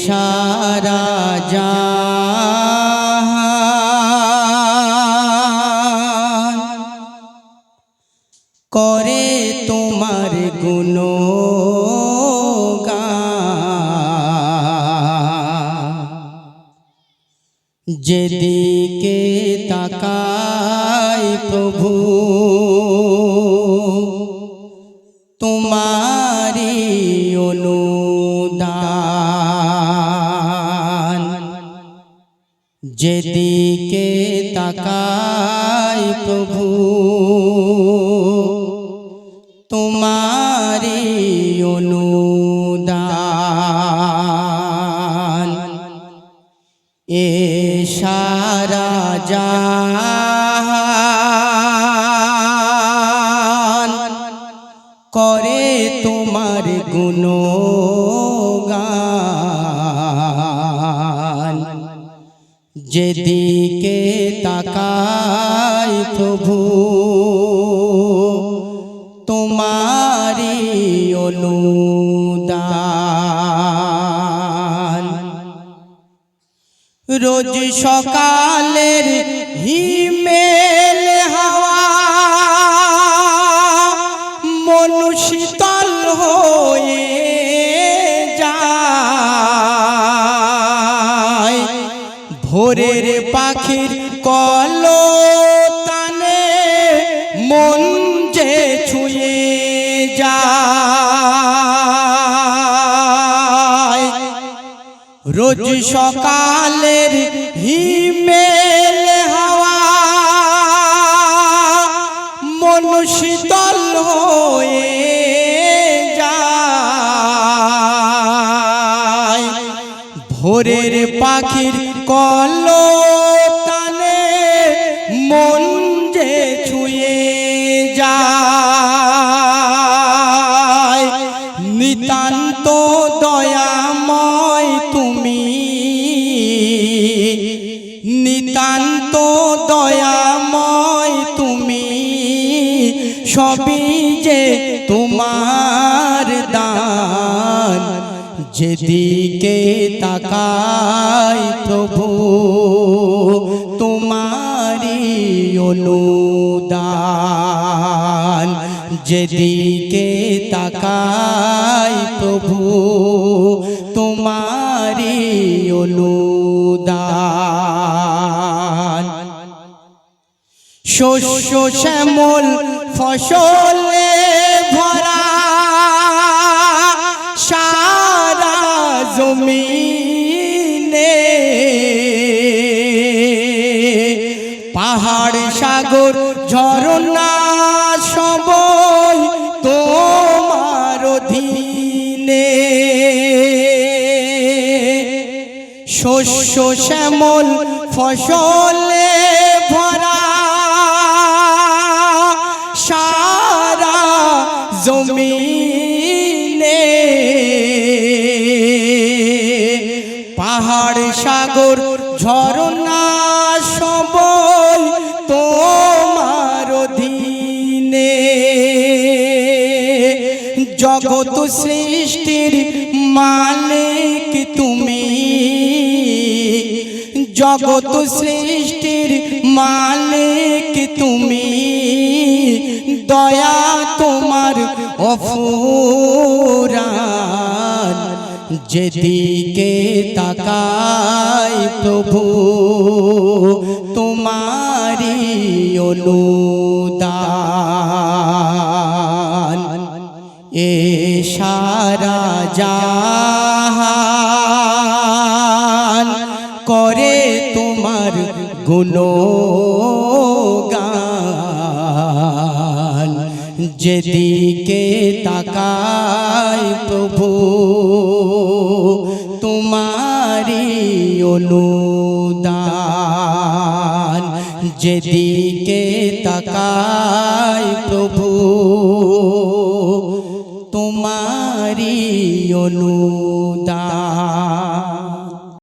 সারা জাহান করে তোমার গুণ যেদিকে তাকাই প্রভু তোমারি যেদিকে তাকাই প্রভু তোমারি অনুদান। এ সারা জাহান করে তোমার গুণগান যেদিকে তাকাই প্রভু তোমারি অনুদান। রোজ সকালের মন যে ছুঁয়ে যায়। রোজ সকালের হিমেল হাওয়া মন শীতল হয়ে যায়। ভোরের পাখির কল মন সবই যে তোমার দান। যেদিকে তাকাই প্রভু তোমারি অনুদান। যেদিকে তাকাই প্রভু তোমারি অনুদান। শস্য শ্যামল ফসলে ভরা সারা জমিনে পাহাড় সাগর ঝরনা সবই তোমার অধীনে। শস্য শ্যামল ফসলে জমিনে পাহাড়, সাগর ঝরনা সবই তোমার অধীনে। জগত সৃষ্টির মালিক তুমি। জগত সৃষ্টির মালিক তুমি। দয়া অফুরান যেদিকে তাকাই প্রভু তোমারি অনুদান। এ সারা করে তোমার গুণগান। যেদিকে তাকাই প্রভু তোমারি অনুদান। যেদিকে তাকাই প্রভু তোমারি অনু